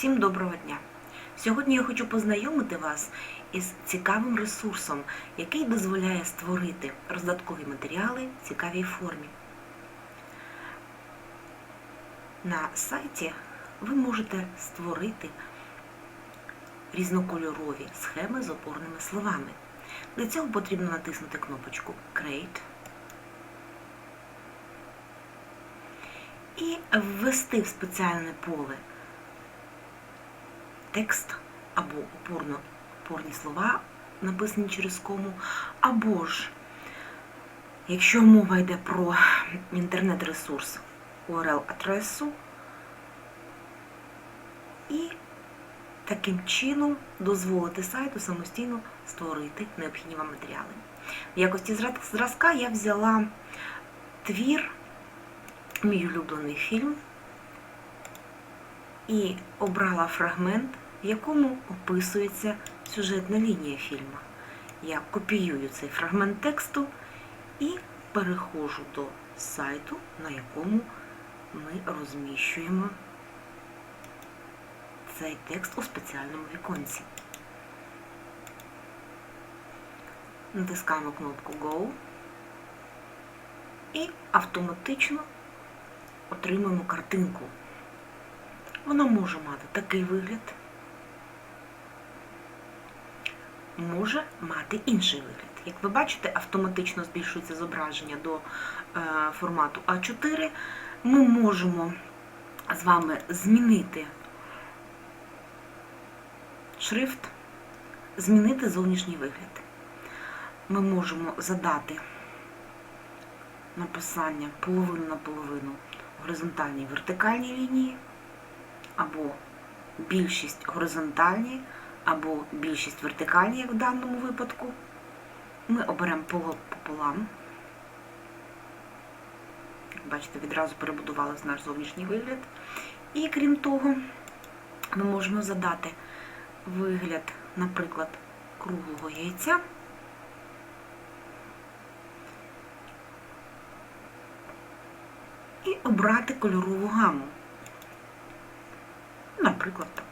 Всім доброго дня! Сьогодні я хочу познайомити вас із цікавим ресурсом, який дозволяє створити роздаткові матеріали в цікавій формі. На сайті ви можете створити різнокольорові схеми з опорними словами. Для цього потрібно натиснути кнопочку Create і ввести в спеціальне поле текст або опорно, опорні слова, написані через кому, або ж, якщо мова йде про інтернет-ресурс, URL-адресу, і таким чином дозволити сайту самостійно створити необхідні вам матеріали. В якості зразка я взяла твір, мій улюблений фільм, і обрала фрагмент, в якому описується сюжетна лінія фільму. Я копіюю цей фрагмент тексту і переходжу до сайту, на якому ми розміщуємо цей текст у спеціальному віконці. Натискаємо кнопку Go і автоматично отримуємо картинку. Вона може мати такий вигляд, може мати інший вигляд. Як ви бачите, автоматично збільшується зображення до е, формату А4. Ми можемо з вами змінити шрифт, змінити зовнішній вигляд. Ми можемо задати написання половину на половину горизонтальній вертикальній лінії, або більшість горизонтальні, або більшість вертикальні, як в даному випадку. Ми оберемо пополам. Як бачите, відразу перебудувалися наш зовнішній вигляд. І крім того, ми можемо задати вигляд, наприклад, круглого яйця. І обрати кольорову гаму. Наприклад, таку.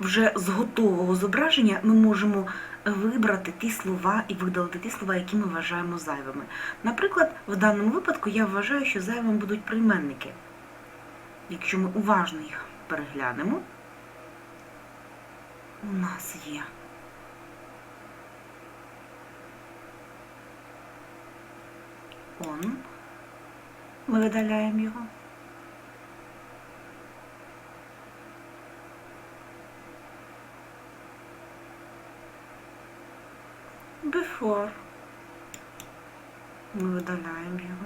Вже з готового зображення ми можемо вибрати ті слова і видалити ті слова, які ми вважаємо зайвими. Наприклад, в даному випадку я вважаю, що зайвими будуть прийменники. Якщо ми уважно їх переглянемо, у нас є он. Ми видаляємо його. Before. Ми видаляємо його.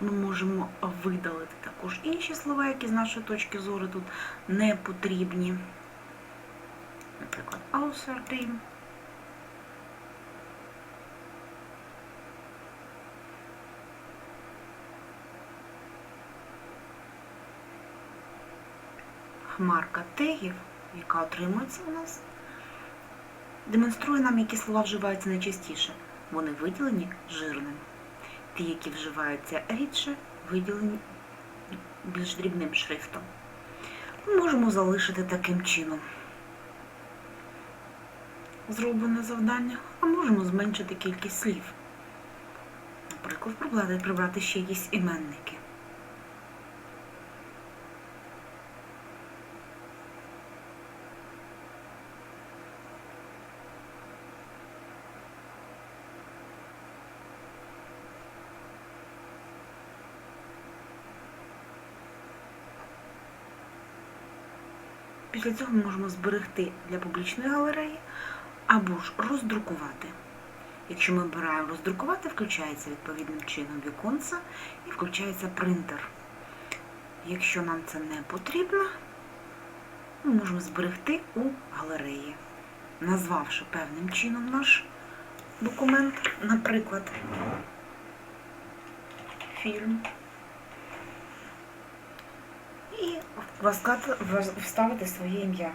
Ми можемо видалити також інші слова, які з нашої точки зору тут не потрібні. Наприклад, außerdem. Хмарка тегів, яка отримується у нас, демонструє нам, які слова вживаються найчастіше. Вони виділені жирним. Ті, які вживаються рідше, виділені більш дрібним шрифтом. Ми можемо залишити таким чином зроблене завдання, а можемо зменшити кількість слів. Наприклад, прибрати, ще якісь іменники. Після цього ми можемо зберегти для публічної галереї або ж роздрукувати. Якщо ми обираємо роздрукувати, включається відповідним чином віконце і включається принтер. Якщо нам це не потрібно, ми можемо зберегти у галереї, назвавши певним чином наш документ, наприклад, фільм. І вставити своє ім'я.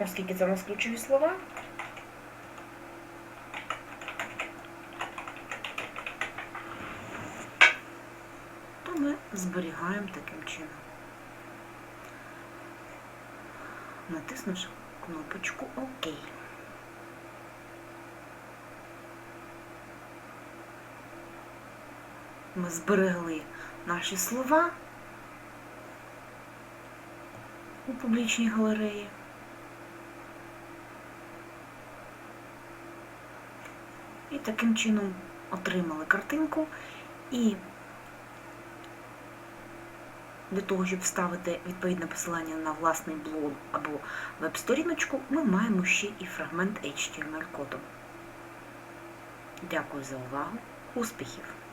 Оскільки це у нас ключові слова. То ми зберігаємо таким чином. Натиснувши кнопочку ОК. Ми зберегли наші слова у публічній галереї. І таким чином отримали картинку. І для того, щоб вставити відповідне посилання на власний блог або веб-сторіночку, ми маємо ще і фрагмент HTML-коду. Дякую за увагу. Успіхів!